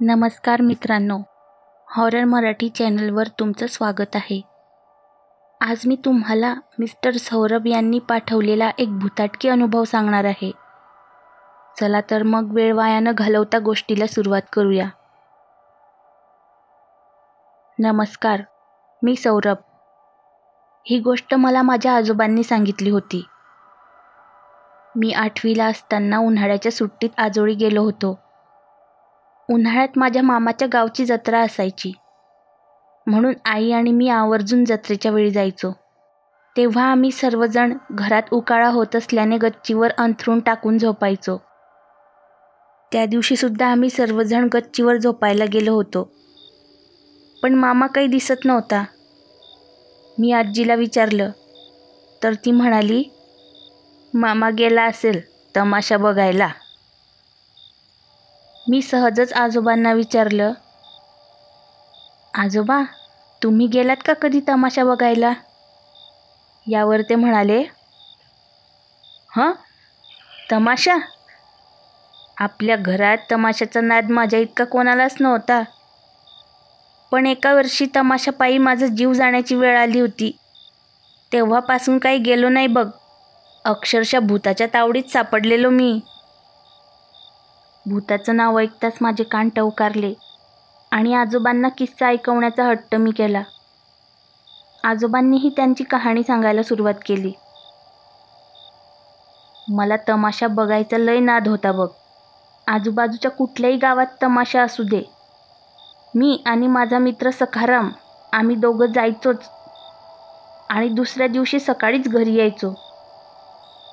नमस्कार मित्रांनो हॉरर मराठी चॅनलवर तुमचं स्वागत आहे. आज मी तुम्हाला मिस्टर सौरभ यांनी पाठवलेला एक भूताटकी अनुभव सांगणार आहे. चला तर मग वेळ वाया न घालवता गोष्टीला सुरुवात करूया. नमस्कार मी सौरभ. ही गोष्ट मला माझ्या आजोबांनी सांगितली होती. मी आठवीला असताना उन्हाळ्याच्या सुट्टीत आजोळी गेलो होतो. उन्हाळ्यात माझ्या मामाच्या गावची जत्रा असायची. म्हणून आई आणि मी आवर्जून जत्रेच्या वेळी जायचो. तेव्हा आम्ही सर्वजण घरात उकाळा होत असल्याने गच्चीवर अंथरूण टाकून झोपायचो. त्या दिवशीसुद्धा आम्ही सर्वजण गच्चीवर झोपायला गेलो होतो. पण मामा काही दिसत नव्हता. मी आजीला विचारलं. तर ती म्हणाली मामा गेला असेल तमाशा बघायला. मी सहजच आजोबांना विचारलं आजोबा तुम्ही गेलात का कधी तमाशा बघायला? यावर ते म्हणाले हां? तमाशा? आपल्या घरात तमाशाचा नाद माझ्या इतका कोणालाच नव्हता. पण एका वर्षी तमाशापायी माझा जीव जाण्याची वेळ आली होती. तेव्हापासून काही गेलो नाही बघ. अक्षरशः भूताच्या तावडीत सापडलेलो मी. भूताचं नाव ऐकताच माझे कान टवकारले आणि आजोबांना किस्सा ऐकवण्याचा हट्ट मी केला. आजोबांनीही त्यांची कहाणी सांगायला सुरुवात केली. मला तमाशा बघायचा लय नाद होता बघ. आजूबाजूच्या कुठल्याही गावात तमाशा असू दे. मी आणि माझा मित्र सखाराम आम्ही दोघं जायचोच आणि दुसऱ्या दिवशी सकाळीच घरी यायचो.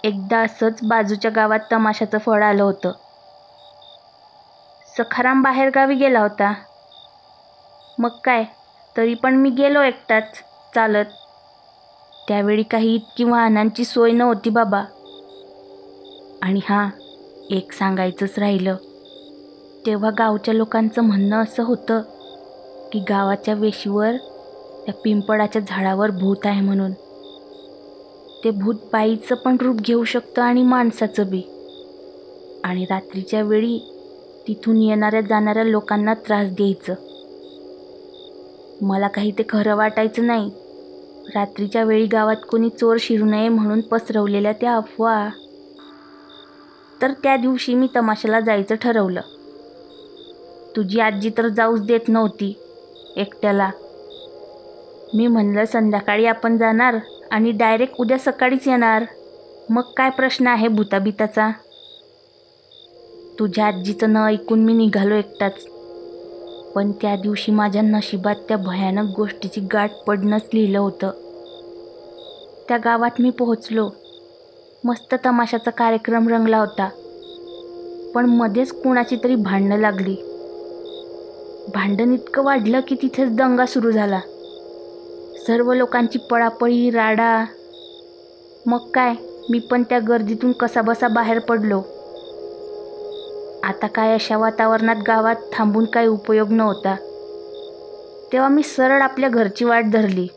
एकदा असंच बाजूच्या गावात तमाशाचं फळ आलं होतं. सखाराम बाहेरगावी गेला होता. मग काय? तरी पण मी गेलो एकटाच. चालत. त्यावेळी काही इतकी वाहनांची सोय नव्हती बाबा. आणि हां एक सांगायचंच राहिलं. तेव्हा गावच्या लोकांचं म्हणणं असं होतं की गावाच्या वेशीवर त्या पिंपळाच्या झाडावर भूत आहे म्हणून. ते भूत बाईचं पण रूप घेऊ शकतं आणि माणसाचं बी. आणि रात्रीच्या वेळी तिथून येणाऱ्या जाणाऱ्या लोकांना त्रास द्यायचं. मला काही ते खरं वाटायचं नाही. रात्रीच्या वेळी गावात कोणी चोर शिरू नये म्हणून पसरवलेल्या त्या अफवा. तर त्या दिवशी मी तमाशाला जायचं ठरवलं. तुझी आजी तर जाऊच देत नव्हती एकट्याला. मी म्हणलं संध्याकाळी आपण जाणार आणि डायरेक्ट उद्या सकाळीच येणार. मग काय प्रश्न आहे भूताबिताचा तुझ्या आजीचं न ऐकून मी निघालो एकटाच. पण त्या दिवशी माझ्या नशिबात त्या भयानक गोष्टीची गाठ पडणंच लिहिलं होतं. त्या गावात मी पोहोचलो. मस्त तमाशाचा कार्यक्रम रंगला होता. पण मध्येच कुणाची तरी भांडणं लागली. भांडण इतकं वाढलं की तिथेच दंगा सुरू झाला. सर्व लोकांची पळापळी राडा. मग काय? मी पण त्या गर्दीतून कसाबसा बाहेर पडलो. आता काय अशा वातावरणात गावात थांबून काही उपयोग नव्हता. तेव्हा मी सरळ आपल्या घरची वाट धरली.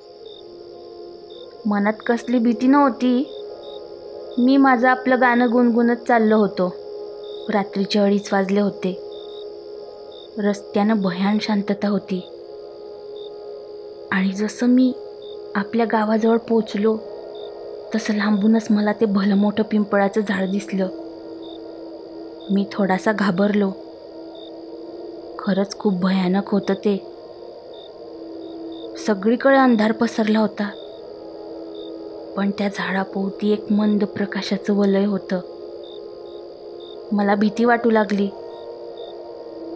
मनात कसली भीती नव्हती. मी माझं आपलं गाणं गुणगुणत चाललो होतो. रात्रीचे अडीच वाजले होते. रस्त्यानं भयान शांतता होती. आणि जसं मी आपल्या गावाजवळ पोचलो तसं लांबूनच मला ते भलं मोठं पिंपळाचं झाड दिसलं. मी थोडासा घाबरलो. खरंच खूप भयानक होतं ते. सगळीकडे अंधार पसरला होता. पण त्या झाडापोवती एक मंद प्रकाशाचं वलय होतं. मला भीती वाटू लागली.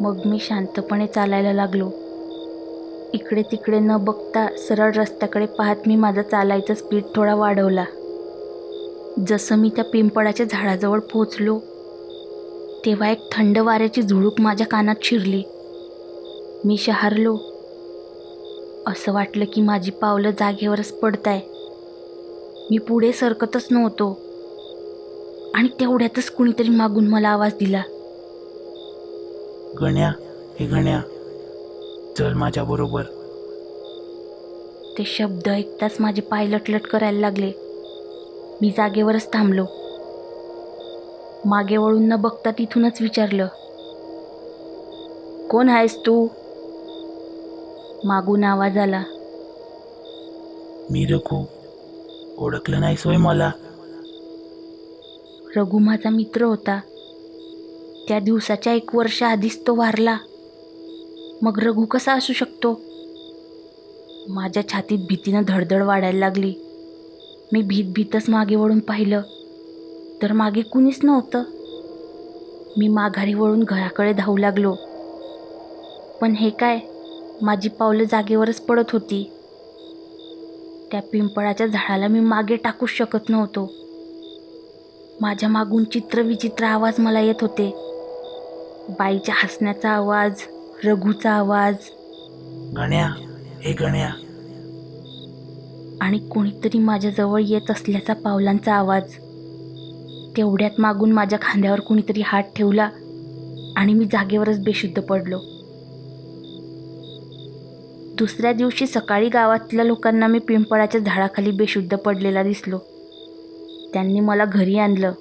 मग मी शांतपणे चालायला लागलो. इकडे तिकडे न बघता सरळ रस्त्याकडे पाहत मी माझा चालायचा स्पीड थोडा वाढवला. जसं मी त्या पिंपळाच्या झाडाजवळ पोचलो तेव्हा एक थंड वाऱ्याची झुळूक माझ्या कानात शिरली. मी शहारलो. असं वाटलं की माझी पावलं जागेवरच पडताय. मी पुढे सरकतच नव्हतो. आणि तेवढ्यातच कुणीतरी मागून मला आवाज दिला. गण्या हे गण्या चल माझ्या बरोबर. ते शब्द ऐकताच माझे पाय लटलट करायला लागले. मी जागेवरच थांबलो. मागे वळून न बघता तिथूनच विचारलं. कोण आहेस तू? मागून आवाज आला. मी रघु. ओळखलं नाही सोय मला. रघु माझा मित्र होता. त्या दिवसाच्या एक वर्ष आधीच तो वारला. मग रघु कसा असू शकतो? माझ्या छातीत भीतीनं धडधड वाढायला लागली. मी भीत भीतच मागे वळून पाहिलं. तर मागे कुणीच नव्हतं. मी माघारी वळून घराकडे धावू लागलो. पण हे काय? माझी पावलं जागेवरच पडत होती. त्या पिंपळाच्या झाडाला मी मागे टाकूच शकत नव्हतो. माझ्या मागून चित्रविचित्र आवाज मला येत होते. बाईच्या हसण्याचा आवाज रघुचा आवाज. गण्या हे गण्या. आणि कोणीतरी माझ्याजवळ येत असल्याचा पावलांचा आवाज. तेवढ्यात मागून माझ्या खांद्यावर कुणीतरी हात ठेवला आणि मी जागेवरच बेशुद्ध पडलो. दुसऱ्या दिवशी सकाळी गावातल्या लोकांना मी पिंपळाच्या झाडाखाली बेशुद्ध पडलेला दिसलो. त्यांनी मला घरी आणलं.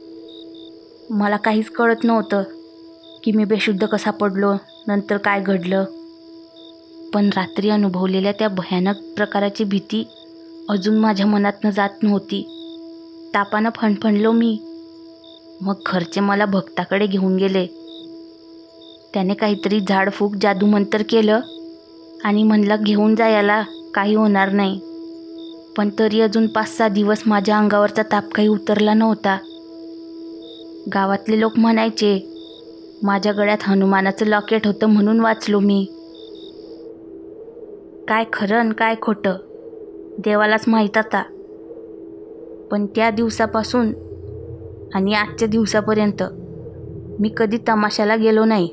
मला काहीच कळत नव्हतं की मी बेशुद्ध कसा पडलो नंतर काय घडलं. पण रात्री अनुभवलेल्या त्या भयानक प्रकाराची भीती अजून माझ्या मनातनं जात नव्हती. तापानं फणफणलो मी. मग घरचे मला भक्ताकडे घेऊन गेले. त्याने काहीतरी झाडफूक जादूमंतर केलं आणि म्हणलं घेऊन जा याला काही होणार नाही. पण तरी अजून पाच सहा दिवस माझ्या अंगावरचा ताप काही उतरला नव्हता. गावातले लोक म्हणायचे माझ्या गळ्यात हनुमानाचं लॉकेट होतं म्हणून वाचलो मी. काय खरं आणि काय खोटं देवालाच माहीत आता. पण त्या दिवसापासून आणि आजच्या दिवसापर्यंत मी कधी तमाशाला गेलो नाही.